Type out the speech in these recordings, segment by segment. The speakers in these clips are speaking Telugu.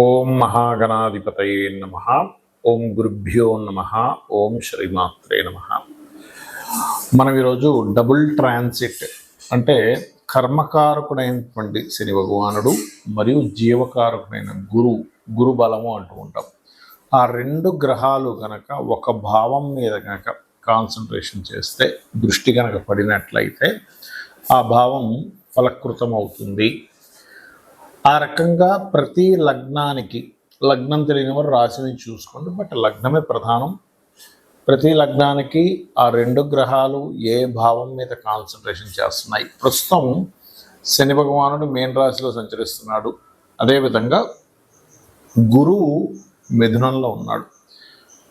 ఓం మహాగణాధిపతయే నమ. ఓం గురుభ్యో నమ. ఓం శ్రీమాత్రే నమ. మనం ఈరోజు డబుల్ ట్రాన్సిట్ అంటే కర్మకారకుడైనటువంటి శని భగవానుడు మరియు జీవకారకుడైన గురు గురు బలము అంటూ ఉంటాం. ఆ రెండు గ్రహాలు గనక ఒక భావం మీద గనక కాన్సన్ట్రేషన్ చేస్తే దృష్టి గనక పడినట్లయితే ఆ భావం ఫలకృతం అవుతుంది ఆ రకంగా ప్రతి లగ్నానికి లగ్నం తెలియని వారు రాశిని చూసుకోండి. బట్ లగ్నమే ప్రధానం. ప్రతి లగ్నానికి ఆ రెండు గ్రహాలు ఏ భావం మీద కాన్సన్ట్రేషన్ చేస్తున్నాయి? ప్రస్తుతం శని భగవానుడు మేన్ రాశిలో సంచరిస్తున్నాడు. అదేవిధంగా గురువు మిథునంలో ఉన్నాడు.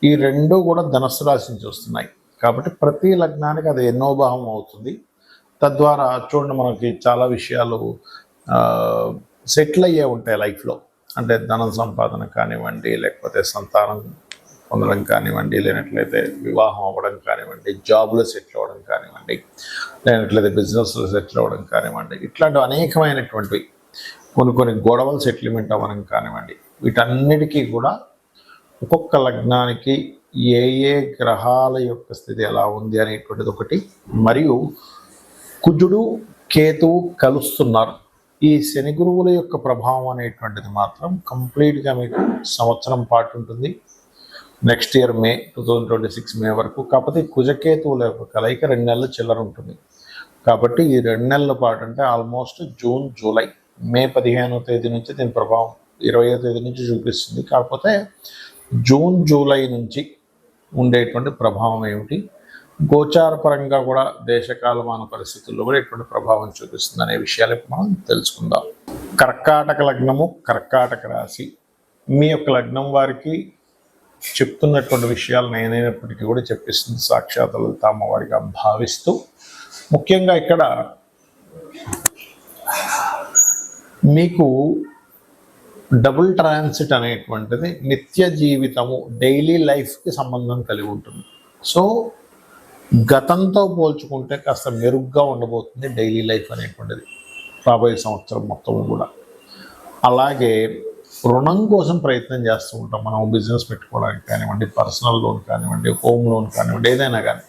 ఈ రెండు కూడా ధనస్సు రాశిని చూస్తున్నాయి. వస్తున్నాయి కాబట్టి ప్రతి లగ్నానికి అది ఎన్నో భావం అవుతుంది. తద్వారా చూడండి మనకి చాలా విషయాలు సెటిల్ అయ్యే ఉంటాయి లైఫ్లో. అంటే ధనం సంపాదన కానివ్వండి లేకపోతే సంతానం పొందడం కానివ్వండి లేనట్లయితే వివాహం అవ్వడం కానివ్వండి జాబ్లో సెటిల్ అవ్వడం కానివ్వండి లేనట్లయితే బిజినెస్లో సెటిల్ అవ్వడం కానివ్వండి ఇట్లాంటి అనేకమైనటువంటివి కొన్ని కొన్ని గొడవలు సెటిల్మెంట్ అవ్వడం కానివ్వండి వీటన్నిటికీ కూడా ఒక్కొక్క లగ్నానికి ఏ ఏ గ్రహాల యొక్క స్థితి ఎలా ఉంది అనేటువంటిది ఒకటి. మరియు కుజుడు కేతువు కలుస్తున్నారు. ఈ శని గురువుల యొక్క ప్రభావం అనేటువంటిది మాత్రం కంప్లీట్గా మీకు సంవత్సరం పాటు ఉంటుంది. Next year May two thousand twenty six May వరకు. కాకపోతే కుజకేతువుల యొక్క కలయిక రెండు నెలల చిల్లర ఉంటుంది. కాబట్టి ఈ రెండు నెలల పాటు అంటే ఆల్మోస్ట్ జూన్ జూలై మే పదిహేనో తేదీ నుంచి దీని ప్రభావం ఇరవయో తేదీ నుంచి చూపిస్తుంది. కాకపోతే జూన్ జూలై నుంచి ఉండేటువంటి ప్రభావం ఏమిటి? గోచారపరంగా కూడా దేశకాలమాన పరిస్థితుల్లో కూడా ఎటువంటి ప్రభావం చూపిస్తుంది అనే విషయాలు మనం తెలుసుకుందాం. కర్కాటక లగ్నము కర్కాటక రాశి. మీ యొక్క లగ్నం వారికి చెప్తున్నటువంటి విషయాలు నేనైనప్పటికీ కూడా చెప్పిస్తుంది. సాక్షాత్ లలిత అమ్మవారిగా భావిస్తూ ముఖ్యంగా ఇక్కడ మీకు డబుల్ ట్రాన్సిట్ అనేటువంటిది నిత్య జీవితము డైలీ లైఫ్కి సంబంధం కలిగి ఉంటుంది. సో గతంతో పోల్చుకుంటే కాస్త మెరుగ్గా ఉండబోతుంది డైలీ లైఫ్ అనేటువంటిది రాబోయే సంవత్సరం మొత్తం కూడా. అలాగే రుణం కోసం ప్రయత్నం చేస్తూ ఉంటాం మనం బిజినెస్ పెట్టుకోవడానికి కానివ్వండి పర్సనల్ లోన్ కానివ్వండి హోమ్ లోన్ కానివ్వండి ఏదైనా కానీ.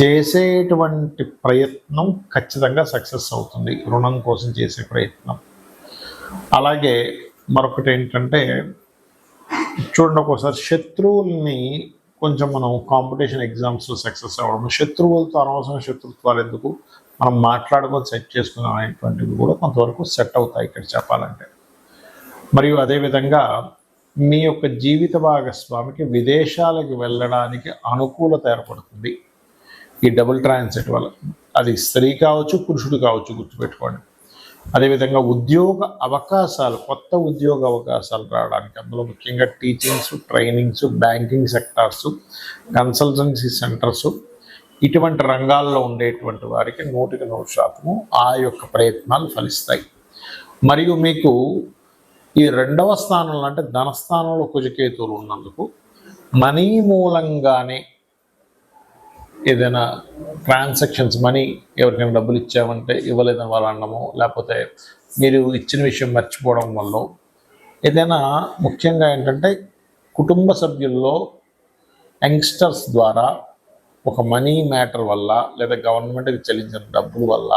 చేసేటువంటి ప్రయత్నం ఖచ్చితంగా సక్సెస్ అవుతుంది రుణం కోసం చేసే ప్రయత్నం. అలాగే మరొకటి ఏంటంటే చూడండి ఒక్కోసారి శత్రువుల్ని కొంచెం మనం కాంపిటీషన్ ఎగ్జామ్స్లో సక్సెస్ అవ్వడం శత్రువులతో అనవసరం శత్రుత్వాలు ఎందుకు? మనం మాట్లాడుకొని సెట్ చేసుకున్నాం అనేటువంటివి కూడా కొంతవరకు సెట్ అవుతాయి ఇక్కడ చెప్పాలంటే. మరియు అదేవిధంగా మీ యొక్క జీవిత భాగస్వామికి విదేశాలకు వెళ్ళడానికి అనుకూలత ఏర్పడుతుంది. ఈ డబుల్ ట్రాన్సిట్ వల్ల. అది స్త్రీ కావచ్చు పురుషుడు కావచ్చు గుర్తుపెట్టుకోండి. అదేవిధంగా ఉద్యోగ అవకాశాలు కొత్త ఉద్యోగ అవకాశాలు రావడానికి అందులో ముఖ్యంగా teachings trainings banking sectors consultancy centres ఇటువంటి రంగాల్లో ఉండేటువంటి వారికి నూటికి నూరు శాతము ఆ యొక్క ప్రయత్నాలు ఫలిస్తాయి. మరియు మీకు ఈ రెండవ స్థానంలో అంటే ధనస్థానంలో కుజకేతువులు ఉన్నందుకు మనీ మూలంగానే ఏదైనా ట్రాన్సాక్షన్స్ మనీ ఎవరికైనా డబ్బులు ఇచ్చామంటే ఇవ్వలేదని వాళ్ళు అనడము లేకపోతే మీరు ఇచ్చిన విషయం మర్చిపోవడం వల్ల ఏదైనా ముఖ్యంగా ఏంటంటే కుటుంబ సభ్యుల్లో యంగ్స్టర్స్ ద్వారా ఒక మనీ మ్యాటర్ వల్ల లేదా గవర్నమెంట్కి చెల్లించిన డబ్బుల వల్ల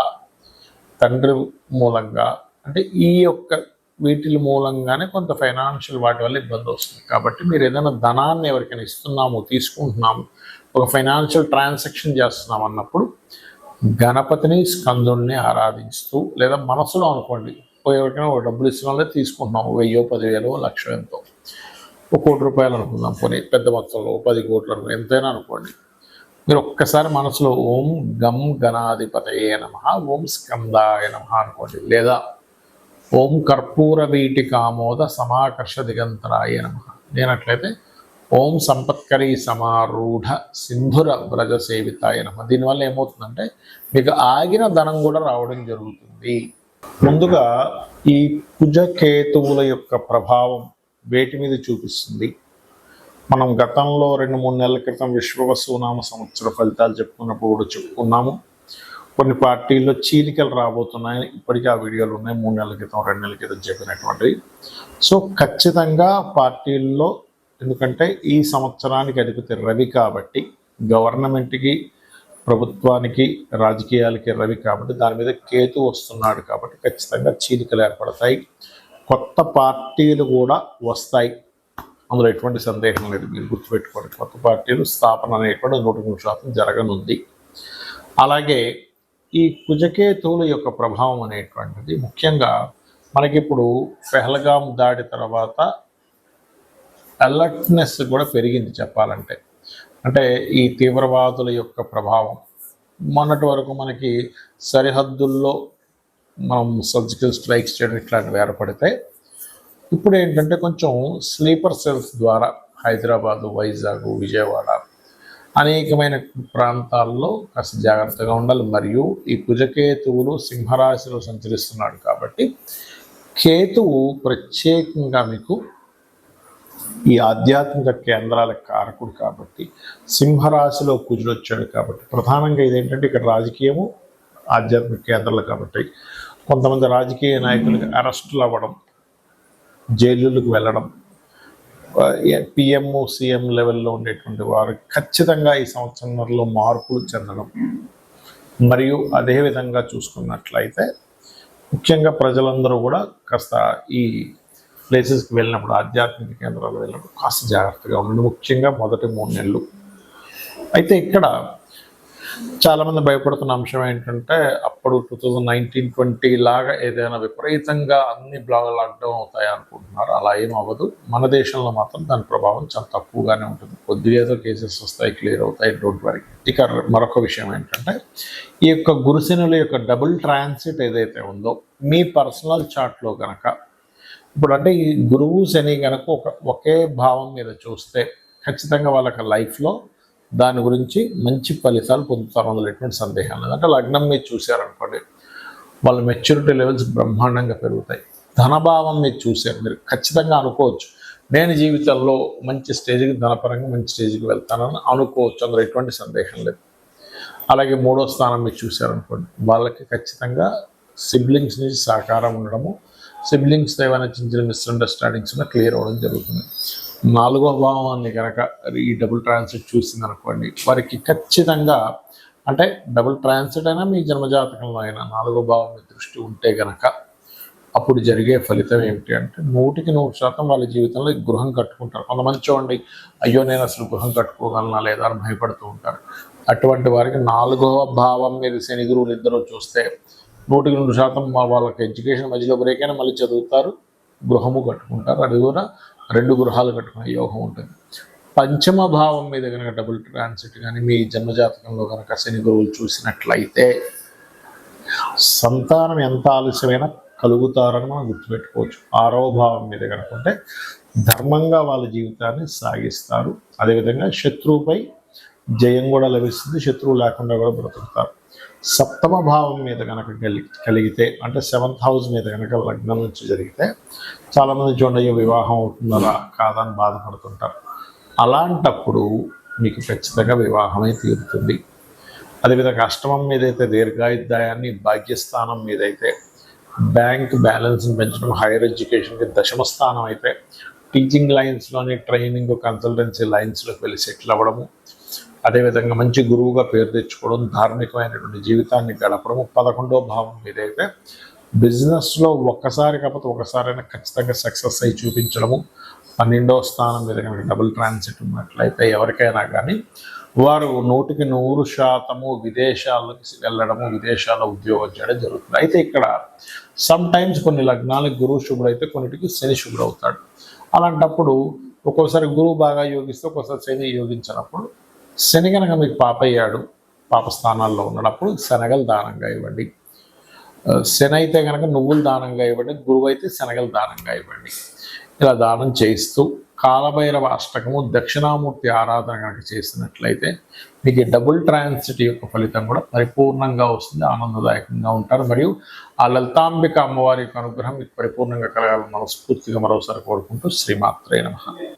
తండ్రి మూలంగా అంటే ఈ యొక్క వీటి మూలంగానే కొంత ఫైనాన్షియల్ వాటి వల్ల ఇబ్బంది వస్తుంది. కాబట్టి మీరు ఏదైనా ధనాన్ని ఎవరికైనా ఇస్తున్నాము తీసుకుంటున్నాము ఒక ఫైనాన్షియల్ ట్రాన్సాక్షన్ చేస్తున్నాం అన్నప్పుడు గణపతిని స్కందుడిని ఆరాధిస్తూ లేదా మనసులో అనుకోండి ఎవరికైనా ఒక డబ్బులు ఇస్తున్నాం తీసుకుంటున్నాము వెయ్యో పదివేలు లక్ష ఎంతో. ఒక కోటి రూపాయలు అనుకుందాం పోనీ పెద్ద మొత్తంలో పది కోట్లు ఎంతైనా అనుకోండి. మీరు ఒక్కసారి మనసులో ఓం గం గణాధిపతయే నమ ఓం స్కందాయ నమ అనుకోండి. లేదా ఓం కర్పూర వీటి కామోద సమాకర్ష దిగంతరాయ నమ. నేనట్లయితే ఓం సంపత్కరీ సమారూఢ సింధుర వ్రజ సేవితాయ నమ. దీనివల్ల ఏమవుతుందంటే మీకు ఆగిన ధనం కూడా రావడం జరుగుతుంది. ముందుగా ఈ కుజకేతువుల యొక్క ప్రభావం వేటి మీద చూపిస్తుంది? మనం గతంలో రెండు మూడు నెలల క్రితం విశ్వవసునామ సంవత్సర ఫలితాలు చెప్పుకున్నప్పుడు కూడా చెప్పుకున్నాము. కొన్ని పార్టీల్లో చీలికలు రాబోతున్నాయి. ఇప్పటికీ ఆ వీడియోలు ఉన్నాయి. మూడు నెలల క్రితం రెండు నెలల క్రితం చెప్పినటువంటివి. సో ఖచ్చితంగా పార్టీల్లో ఎందుకంటే ఈ సంవత్సరానికి అధిపతి రవి కాబట్టి గవర్నమెంట్కి ప్రభుత్వానికి రాజకీయాలకి రవి కాబట్టి దాని మీద కేతు వస్తున్నాడు కాబట్టి ఖచ్చితంగా చీలికలు ఏర్పడతాయి. కొత్త పార్టీలు కూడా వస్తాయి. అందులో ఎటువంటి సందేహం లేదు. మీరు గుర్తుపెట్టుకోండి. కొత్త పార్టీలు స్థాపన అనేటువంటి నూట మూడు శాతం జరగనుంది. అలాగే ఈ కుజకేతువుల యొక్క ప్రభావం అనేటువంటిది ముఖ్యంగా మనకిప్పుడు పెహల్గాం దాడి తర్వాత అలర్ట్నెస్ కూడా పెరిగింది చెప్పాలంటే. అంటే ఈ తీవ్రవాదుల యొక్క ప్రభావం. మొన్నటి వరకు మనకి సరిహద్దుల్లో మనం సర్జికల్ స్ట్రైక్స్ చేయడం ఇట్లాంటివి ఏర్పడితే ఇప్పుడు ఏంటంటే కొంచెం స్లీపర్ సెల్స్ ద్వారా హైదరాబాదు వైజాగ్ విజయవాడ అనేకమైన ప్రాంతాల్లో కాస్త జాగ్రత్తగా ఉండాలి. మరియు ఈ కుజకేతువులు సింహరాశిలో సంచరిస్తున్నాడు కాబట్టి కేతువు ప్రత్యేకంగా మీకు ఈ ఆధ్యాత్మిక కేంద్రాల కారకుడు కాబట్టి సింహరాశిలో కుజుడు వచ్చాడు కాబట్టి ప్రధానంగా ఇదేంటంటే ఇక్కడ రాజకీయము ఆధ్యాత్మిక కేంద్రాలు కాబట్టి కొంతమంది రాజకీయ నాయకులకు అరెస్టులు అవ్వడం జైలులకు వెళ్ళడం పిఎం సీఎం లెవెల్లో ఉండేటువంటి వారు ఖచ్చితంగా ఈ సంవత్సరంలో మార్పులు చెందడం. మరియు అదేవిధంగా చూసుకున్నట్లయితే ముఖ్యంగా ప్రజలందరూ కూడా కాస్త ఈ ప్లేసెస్కి వెళ్ళినప్పుడు ఆధ్యాత్మిక కేంద్రాలు వెళ్ళినప్పుడు కాస్త జాగ్రత్తగా ఉండండి. ముఖ్యంగా మొదటి మూడు నెలలు. అయితే ఇక్కడ చాలామంది భయపడుతున్న అంశం ఏంటంటే అప్పుడు టూ థౌజండ్ నైన్టీన్ ట్వంటీ లాగా ఏదైనా విపరీతంగా అన్ని బ్లాగ్ లాక్డౌన్ అవుతాయి అనుకుంటున్నారు. అలా ఏం అవ్వదు. మన దేశంలో మాత్రం దాని ప్రభావం చాలా తక్కువగానే ఉంటుంది. కొద్దిగా ఏదో కేసెస్ వస్తాయి క్లియర్ అవుతాయి డోంట్ వరీ. ఇక మరొక విషయం ఏంటంటే ఈ యొక్క గురుసెనుల యొక్క డబుల్ ట్రాన్సిట్ ఏదైతే ఉందో మీ పర్సనల్ చార్ట్లో కనుక ఇప్పుడు అంటే ఈ గురువు శని కనుక ఒక ఒకే భావం మీద చూస్తే ఖచ్చితంగా వాళ్ళకి లైఫ్లో దాని గురించి మంచి ఫలితాలు పొందుతారు అందులో ఎటువంటి సందేహం లేదు. అంటే లగ్నం మీద చూశారనుకోండి వాళ్ళ మెచ్యూరిటీ లెవెల్స్ బ్రహ్మాండంగా పెరుగుతాయి. ధనభావం మీద చూశారు మీరు ఖచ్చితంగా అనుకోవచ్చు. నేను జీవితంలో మంచి స్టేజ్కి ధనపరంగా మంచి స్టేజ్కి వెళ్తానని అనుకోవచ్చు అందులో ఎటువంటి సందేహం లేదు. అలాగే మూడో స్థానం మీరు చూశారనుకోండి వాళ్ళకి ఖచ్చితంగా సిబ్లింగ్స్ నుంచి సహకారం ఉండడము సిబ్లింగ్స్తో ఏమైనా చిన్న చిన్న మిస్అండర్స్టాండింగ్స్ ఉన్నా క్లియర్ అవ్వడం జరుగుతుంది. నాలుగో భావాన్ని కనుక ఈ డబుల్ ట్రాన్సిట్ చూసింది అనుకోండి వారికి ఖచ్చితంగా అంటే డబుల్ ట్రాన్సిట్ అయినా మీ జన్మజాతకంలో అయినా నాలుగో భావం మీద దృష్టి ఉంటే గనక అప్పుడు జరిగే ఫలితం ఏమిటి అంటే నూటికి నూరు శాతం వాళ్ళ జీవితంలో గృహం కట్టుకుంటారు. కొంతమంది చూడండి అయ్యో నేను అసలు గృహం కట్టుకోగలనా లేదా అని భయపడుతూ ఉంటారు. అటువంటి వారికి నాలుగో భావం మీద శని గురువులు ఇద్దరు చూస్తే నూటికి నూరు శాతం మా వాళ్ళకి ఎడ్యుకేషన్ మధ్యలో బ్రేక్ అయినా మళ్ళీ చదువుతారు. గృహము కట్టుకుంటారు. అది కూడా రెండు గృహాలు కట్టుకునే యోగం ఉంటుంది. పంచమ భావం మీద కనుక డబుల్ ట్రాన్సిట్ కానీ మీ జన్మజాతకంలో కనుక శని గురువులు చూసినట్లయితే సంతానం ఎంత ఆలస్యమైనా కలుగుతారని మనం గుర్తుపెట్టుకోవచ్చు. ఆరో భావం మీద కనుకుంటే ధర్మంగా వాళ్ళ జీవితాన్ని సాగిస్తారు. అదేవిధంగా శత్రువుపై జయం కూడా లభిస్తుంది. శత్రువు లేకుండా కూడా బ్రతుకుతారు. సప్తమ భావం మీద కనుక కలిగితే అంటే సెవెంత్ హౌస్ మీద కనుక లగ్నం నుంచి జరిగితే చాలామంది చూడండి వివాహం అవుతుందా కాదని బాధపడుతుంటారు. అలాంటప్పుడు మీకు ఖచ్చితంగా వివాహమే తీరుతుంది. అదేవిధంగా అష్టమం మీదైతే దీర్ఘాయుద్ధాయాన్ని భాగ్యస్థానం మీదైతే బ్యాంక్ బ్యాలెన్స్ని పెంచడం హైయర్ ఎడ్యుకేషన్కి దశమ స్థానం అయితే టీచింగ్ లైన్స్లోని ట్రైనింగ్ కన్సల్టెన్సీ లైన్స్లోకి వెళ్ళి సెటిల్ అవ్వడము అదేవిధంగా మంచి గురువుగా పేరు తెచ్చుకోవడం ధార్మికమైనటువంటి జీవితాన్ని గడపడం పదకొండో భావం మీదైతే బిజినెస్లో ఒక్కసారి కాకపోతే ఒకసారైనా ఖచ్చితంగా సక్సెస్ అయి చూపించడము. పన్నెండో స్థానం మీద కనుక డబుల్ ట్రాన్సిట్ ఉన్నట్లయితే ఎవరికైనా కానీ వారు నూటికి నూరు శాతము విదేశాలకు వెళ్ళడము విదేశాల్లో ఉద్యోగం చేయడం జరుగుతుంది. అయితే ఇక్కడ సమ్ టైమ్స్ కొన్ని లగ్నాలకు గురువు శుభుడైతే కొన్నిటికి శని శుభుడవుతాడు అలాంటప్పుడు ఒక్కోసారి గురువు బాగా యోగిస్తే ఒక్కోసారి శని యోగించినప్పుడు శని కనుక మీకు పాపయ్యాడు పాప స్థానాల్లో ఉన్నప్పుడు శనగలు దానంగా ఇవ్వండి. శని అయితే కనుక నువ్వులు దానంగా ఇవ్వండి గురువు అయితే శనగలు దానంగా ఇవ్వండి. ఇలా దానం చేయిస్తూ కాలభైరవ అష్టకము దక్షిణామూర్తి ఆరాధన కనుక చేసినట్లయితే మీకు డబుల్ ట్రాన్సిట్ యొక్క ఫలితం కూడా పరిపూర్ణంగా వస్తుంది ఆనందదాయకంగా ఉంటారు. మరియు ఆ లలితాంబిక అమ్మవారి యొక్క అనుగ్రహం మీకు పరిపూర్ణంగా కలగాలని మనస్ఫూర్తిగా మరోసారి కోరుకుంటూ శ్రీమాత్రే నమ.